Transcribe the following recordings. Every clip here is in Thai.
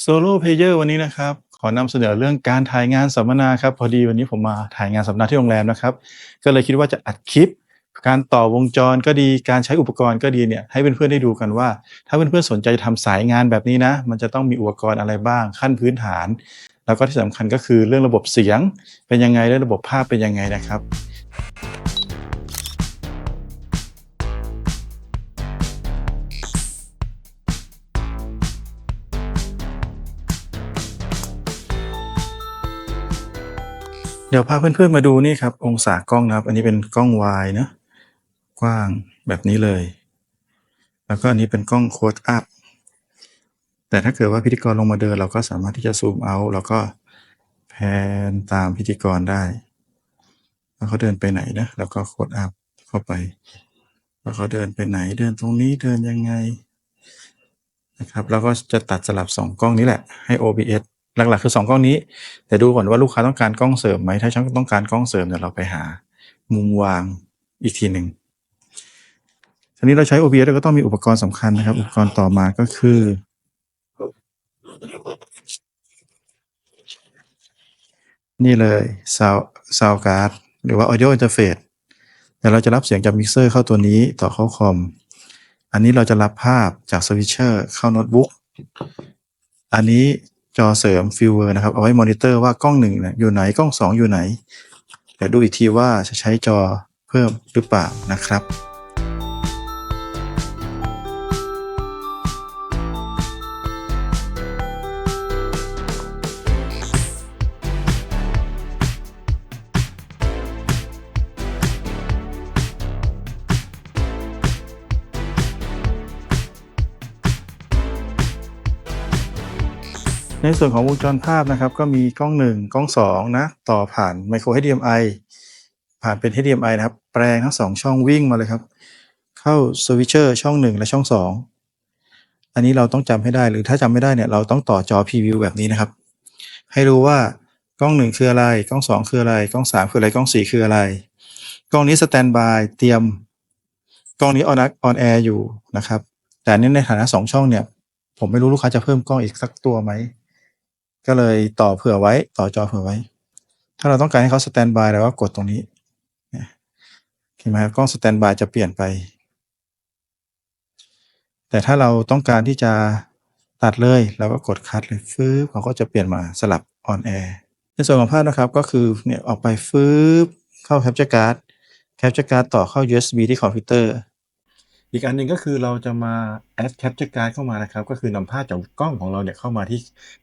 โซโล่เพลเยอร์วันนี้นะครับ ขอนำเสนอเรื่องการถ่ายงานสัมมนาครับ พอดีวันนี้ผมมาถ่ายงานสัมมนาที่โรงแรมนะครับ ก็เลยคิดว่าจะอัดคลิป การต่อวงจรก็ดีการใช้อุปกรณ์ก็ดีเนี่ยให้เพื่อนๆได้ดูกันว่า ถ้าเพื่อนๆสนใจจะทำสายงานแบบนี้นะ มันจะต้องมีอุปกรณ์อะไรบ้างขั้นพื้นฐาน แล้วก็ที่สำคัญก็คือเรื่องระบบเสียงเป็นยังไงเรื่องระบบภาพเป็นยังไงนะครับ เดี๋ยวพาเพื่อนๆมาดูนี่ครับ องศากล้องนะครับ อันนี้เป็นกล้องวายเนะกว้างแบบนี้เลย แล้วก็อันนี้เป็นกล้องโคดอัพแต่ถ้าเกิดว่าพิธีกรลงมาเดิน เราก็สามารถที่จะซูมเอาแล้วก็แพนตามพิธีกรได้แล้วเขาเดินไปไหนนะแล้วก็โคดอัพเข้าไปแล้วเขาเดินไปไหนเดินตรงนี้เดินยังไงนะครับ แล้วก็จะตัดสลับสองกล้องนี้แหละให้ OBS หลักๆคือสองกล้องนี้ แต่ดูก่อนว่าลูกค้าต้องการกล้องเสริมไหมถ้าช่างต้องการกล้องเสริมเดี๋ยวเราไปหา มุมวางอีกทีหนึ่งทีนี้เราใช้ OBS เราก็ต้องมีอุปกรณ์สำคัญนะครับ อุปกรณ์ต่อมาก็คือ นี่เลย Sound Sound Card หรือว่า Audio Interface เดี๋ยวเราจะรับเสียงจากมิกเซอร์เข้าตัวนี้ต่อเข้าคอม อันนี้เราจะรับภาพจากสวิตเชอร์เข้าโน้ตบุ๊ก อันนี้ จอเสริมฟิวเวอร์นะครับ เอาไว้มอนิเตอร์ว่ากล้องหนึ่งอยู่ไหนกล้องสองอยู่ไหน เดี๋ยวดูอีกทีว่าจะใช้จอเพิ่มหรือเปล่านะครับ ในส่วนของวงจรภาพนะครับ ก็มีกล้องหนึ่งกล้องสองนะต่อผ่านไมโคร HDMI ผ่านเป็น HDMI นะครับ แปลงทั้งสองช่องวิ่งมาเลยครับ เข้าสวิตเชอร์ช่องหนึ่งและช่องสองอันนี้เราต้องจำให้ได้หรือถ้าจำไม่ได้เนี่ยเราต้องต่อจอพรีวิวแบบนี้นะครับ ให้รู้ว่ากล้องหนึ่งคืออะไร กล้องสองคืออะไร กล้องสามคืออะไร กล้องสี่คืออะไร กล้องนี้สแตนบายเตรียม กล้องนี้ออนออนแอร์อยู่นะครับ แต่นี่ในฐานะสองช่องเนี่ยผมไม่รู้ลูกค้าจะเพิ่มกล้องอีกสักตัวไหม ก็เลยต่อเผื่อไว้ต่อจอเผื่อไว้ ถ้าเราต้องการให้เขาสแตนบายเราก็กดตรงนี้เห็นไหมครับกล้องสแตนบายจะเปลี่ยนไป แต่ถ้าเราต้องการที่จะตัดเลยเราก็กดคัดเลยฟื้บเขาก็จะเปลี่ยนมาสลับออนแอร์ในส่วนของภาพนะครับก็คือเนี่ยออกไปฟื้บเข้า Capture Card Capture Card ต่อเข้า USB ที่คอมพิวเตอร์ อีกอันหนึ่งก็คือเราจะมา add capture card เข้ามานะครับ ก็คือนำภาพจากกล้องของเราเนี่ยเข้ามาที่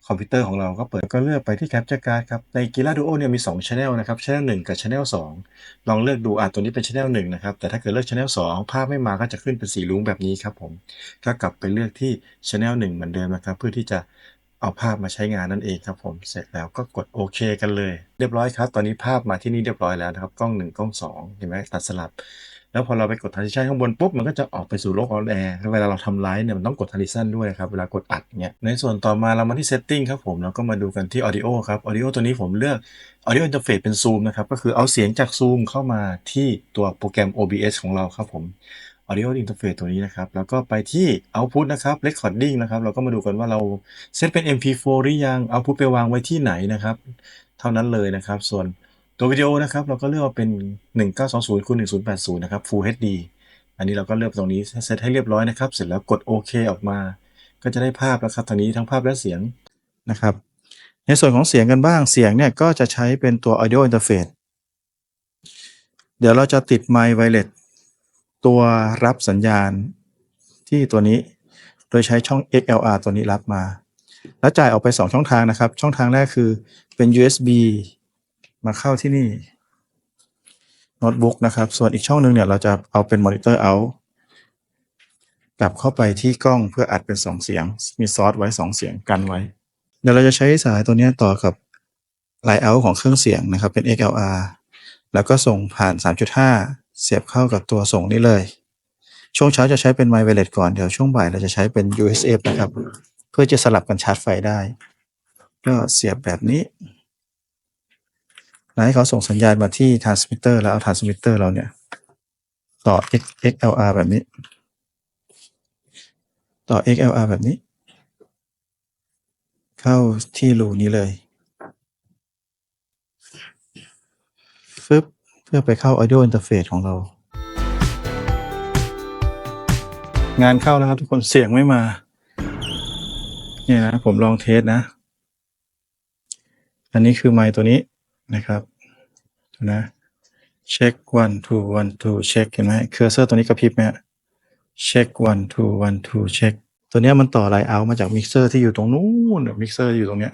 คอมพิวเตอร์ของเราก็เปิดก็เลือกไปที่ capture card ครับ ใน Gila Duo เนี่ยมี 2 channel นะครับ channel 1 กับ channel 2 ลองเลือกดูอะตัวนี้เป็น channel 1 นะครับ แต่ถ้าเกิดเลือก channel 2 ภาพไม่มาก็จะขึ้นเป็นสีลุ้งแบบนี้ครับผม ก็กลับไปเลือกที่ channel 1 เหมือนเดิมนะครับ เพื่อที่จะเอาภาพมาใช้งานนั่นเองครับผมเสร็จแล้วก็กดโอเคกันเลย เรียบร้อยครับ ตอนนี้ภาพมาที่นี่เรียบร้อยแล้วนะครับ กล้อง 1 กล้อง 2 เห็นไหมตัดสลับ แล้วพอเราไปกด transition ข้างบนปุ๊บมันก็จะออกไปสู่โลกออนแอร์แล้วเวลาเราทำไลฟ์เนี่ยมันต้องกด transition ด้วยครับเวลากดอัดเนี่ยในส่วนต่อมาเรามาที่ setting ครับผมแล้วก็มาดูกันที่ audio ครับ audio ตัวนี้ผมเลือก audio interface เป็น zoom นะครับก็คือเอาเสียงจาก zoom เข้ามาที่ตัวโปรแกรม OBS ของเราครับผม audio interface ตัวนี้นะครับ แล้วก็ไปที่ output นะครับ recording นะครับ เราก็มาดูกันว่าเราเซตเป็น MP4 หรือยัง output ไปวางไว้ที่ไหนนะครับ เท่านั้นเลยนะครับ ส่วน ตัววิดีโอนะครับ เราก็เลือกว่าเป็น 1920คูณ1080 นะครับ Full HD อันนี้เราก็เลือกตรงนี้เซตให้เรียบร้อยนะครับ เสร็จแล้วกดโอเคออกมา ก็จะได้ภาพแล้วครับทางนี้ทั้งภาพและเสียงนะครับ ในส่วนของเสียงกันบ้างเสียงเนี่ยก็จะใช้เป็นตัว audio interface เดี๋ยวเราจะติดไมค์ไวเลสตัวรับสัญญาณที่ตัวนี้ โดยใช้ช่อง XLR ตัวนี้รับมา แล้วจ่ายออกไป 2 ช่องทางนะครับ ช่องทางแรกคือเป็น USB มาเข้าที่นี่โน้ตบุ๊กนะครับ ส่วนอีกช่องหนึ่งเนี่ยเราจะเอาเป็นมอนิเตอร์เอากลับเข้าไปที่กล้องเพื่ออัดเป็น 2 เสียง มีซอสไว้ 2 เสียงกันไว้ เดี๋ยวเราจะใช้สายตัวนี้ต่อกับไลเอาของเครื่องเสียงนะครับเป็น XLR แล้วก็ส่งผ่าน 3.5 เสียบเข้ากับตัวส่งนี้เลย ช่วงเช้าจะใช้เป็นไมค์ไวเลสก่อน เดี๋ยวช่วงบ่ายเราจะใช้เป็น USB นะครับ เพื่อจะสลับกันชาร์จไฟได้ ก็เสียบแบบนี้ ให้เขาส่งสัญญาณมาที่ transmitter แล้วเอา transmitter เราเนี่ย ต่อ X XLR แบบนี้ ต่อ XLR แบบนี้ เข้าที่รูนี้เลยฟึบเพื่อไปเข้า audio interface ของเรา งานเข้าแล้วครับทุกคนเสียงไม่มา เนี่ยนะ ผมลองเทสนะ อันนี้คือไมค์ตัวนี้ นะครับดูนะเช็ค one two one two เช็คเห็นไหมเคอร์เซอร์ตัวนี้กระพริบไหมฮะเช็ค one two one two เช็คตัวนี้มันต่อไลน์เอามาจากมิกเซอร์ที่อยู่ตรงนู้นมิกเซอร์อยู่ตรงเนี้ย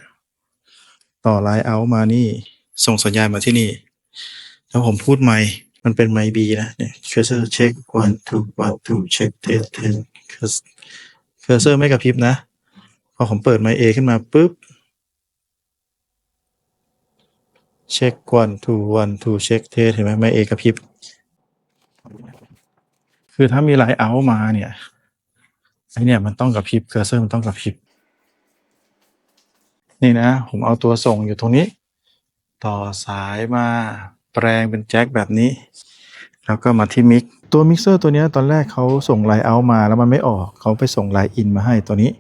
ต่อไลน์เอามานี่ส่งสัญญาณมาที่นี่ แล้วผมพูดไมค์มันเป็นไมค์บีนะเนี่ยเคอร์เซอร์เช็ค one two one two เช็ค test test เคอร์เซอร์ไม่กระพริบนะ พอผมเปิดไมค์เอขึ้นมาปุ๊บ เช็ค one two one two เช็คเทสเห็นไหมไมค์เอกพิบคือถ้ามีไลน์เอามาเนี่ยไอเนี่ยมันต้องกระพริบเคอร์เซอร์มันต้องกระพริบนี่นะ ผมเอาตัวส่งอยู่ตรงนี้ ต่อสายมาแปลงเป็นแจ็คแบบนี้ แล้วก็มาที่มิกตัวมิกเซอร์ตัวนี้ตอนแรกเขาส่งไลน์เอามาแล้วมันไม่ออกเขาไปส่งไลน์อินมาให้ตัวนี้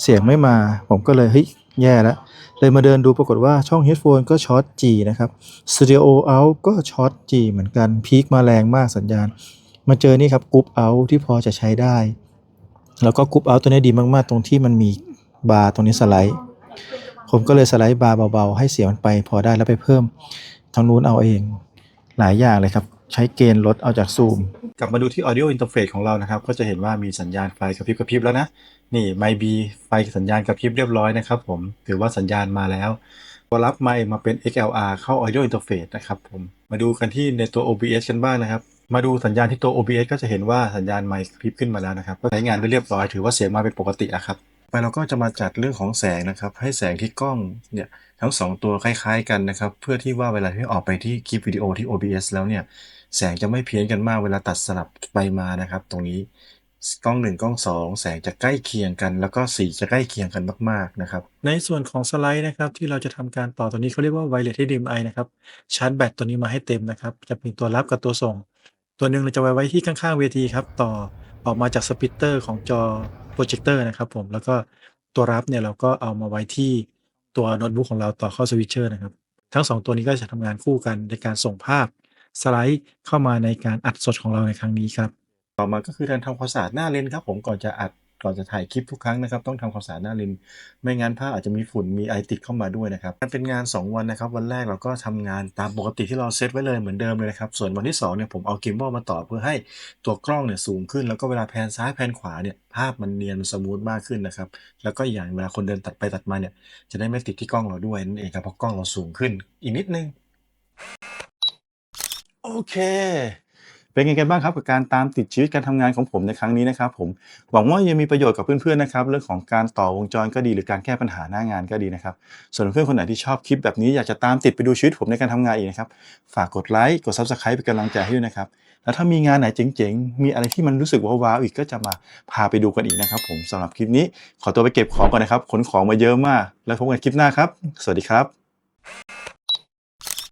เสียงไม่มาผมก็เลยเฮ้ย แย่แล้วเลยมาเดินดูปรากฏว่าช่อง headphone ก็ช็อต G นะครับ stereo out ก็ช็อต G เหมือนกันพีคมาแรงมากสัญญาณ มาเจอนี่ครับกรุ๊ป out ที่พอจะใช้ได้ แล้วก็กรุ๊ป out ตัวนี้ดีมากๆ ตรงที่มันมีบาร์ตรงนี้สไลด์ ผมก็เลยสไลด์บาร์เบาๆ ให้เสียงมันไปพอได้แล้วไปเพิ่มทางนู้นเอาเองหลายอย่างเลยครับ ใช้เกณฑ์ลดเอาจากซูม กลับมาดูที่ audio interface ของเรานะครับ ก็จะเห็นว่ามีสัญญาณไฟกระพริบกระพริบแล้วนะ นี่ ไมบีไฟสัญญาณกระพริบเรียบร้อยนะครับผม ถือว่าสัญญาณมาแล้วตัวรับไมค์มาเป็น XLR เข้า audio interface นะครับผม มาดูกันที่ในตัว OBS กันบ้างนะครับ มาดูสัญญาณที่ตัว OBS ก็จะเห็นว่าสัญญาณไมค์กระพริบขึ้นมาแล้วนะครับ ก็ใช้งานได้เรียบร้อย ถือว่าเสียงมาเป็นปกติแล้วครับไปเราก็จะมาจัดเรื่องของแสงนะครับ ให้แสงที่กล้องเนี่ยทั้งสองตัวคล้ายๆกันนะครับ เพื่อที่ว่าเวลาที่ออกไปที่คลิปวิดีโอที่ OBS แล้วเนี่ย แสงจะไม่เพี้ยนกันมากเวลาตัดสลับไปมานะครับ ตรงนี้กล้อง 1 กล้อง 2 แสงจะใกล้เคียงกัน แล้วก็สีจะใกล้เคียงกันมากๆนะครับ ในส่วนของสไลด์นะครับที่เราจะทำการต่อตัวนี้เขาเรียกว่า Wireless HDMI นะครับชาร์จแบตตัวนี้มาให้เต็มนะครับ จะมีตัวรับกับตัวส่ง ตัวหนึ่งเราจะไว้ไว้ที่ข้างๆเวทีครับ ต่อออกมาจากสปิตเตอร์ของจอโปรเจคเตอร์นะครับผมแล้วก็ตัวรับเนี่ยเราก็เอามาไว้ที่ตัวโน้ตบุ๊กของเราต่อเข้าสวิตเชอร์นะครับทั้ง 2 ตัวนี้ก็จะทำงานคู่กันในการส่งภาพ สไลด์เข้ามาในการอัดสดของเราในครั้งนี้ครับ ต่อมาก็คือการทำความสะอาดหน้าเลนครับผมก่อนจะอัดก่อนจะถ่ายคลิปทุกครั้งนะครับต้องทำความสะอาดหน้าเลนไม่งั้นภาอาจจะมีฝุ่นมีไอติดเข้ามาด้วยนะครับมันเป็นงาน 2 วันนะครับ วันแรกเราก็ทำงานตามปกติที่เราเซตไว้เลยเหมือนเดิมเลยนะครับ ส่วนวันที่2เนี่ยผมเอากิมบอลมาต่อเพื่อให้ตัวกล้องเนี่ยสูงขึ้น แล้วก็เวลาแพนซ้ายแพนขวาเนี่ยภาพมันเนียนสมูทมากขึ้นนะครับแล้วก็อีกอย่างเวลาคนเดินตัดไปตัดมาเนี่ยจะได้ไม่ติดที่กล้องเราด้วยนั่นเองครับเพราะกล้องเราสูงขึ้นอีกนิดนึง โอเค เป็นไงกันบ้างครับกับการตามติดชีวิตการทำงานของผมในครั้งนี้นะครับผมหวังว่ายังมีประโยชน์กับเพื่อนๆนะครับเรื่องของการต่อวงจรก็ดีหรือการแก้ปัญหาหน้างานก็ดีนะครับส่วนเพื่อนคนไหนที่ชอบคลิปแบบนี้อยากจะตามติดไปดูชีวิตผมในการทำงานอีกนะครับฝากกดไลค์กด Subscribe เป็นกำลังใจให้ด้วยนะครับแล้วถ้ามีงานไหนเจ๋งๆ มีอะไรที่มันรู้สึกว้าวๆอีกก็จะมาพาไปดูกันอีกนะครับผมสำหรับคลิปนี้ขอตัวไปเก็บของก่อนนะครับขนของมาเยอะมาก แล้วพบกันคลิปหน้าครับ สวัสดีครับ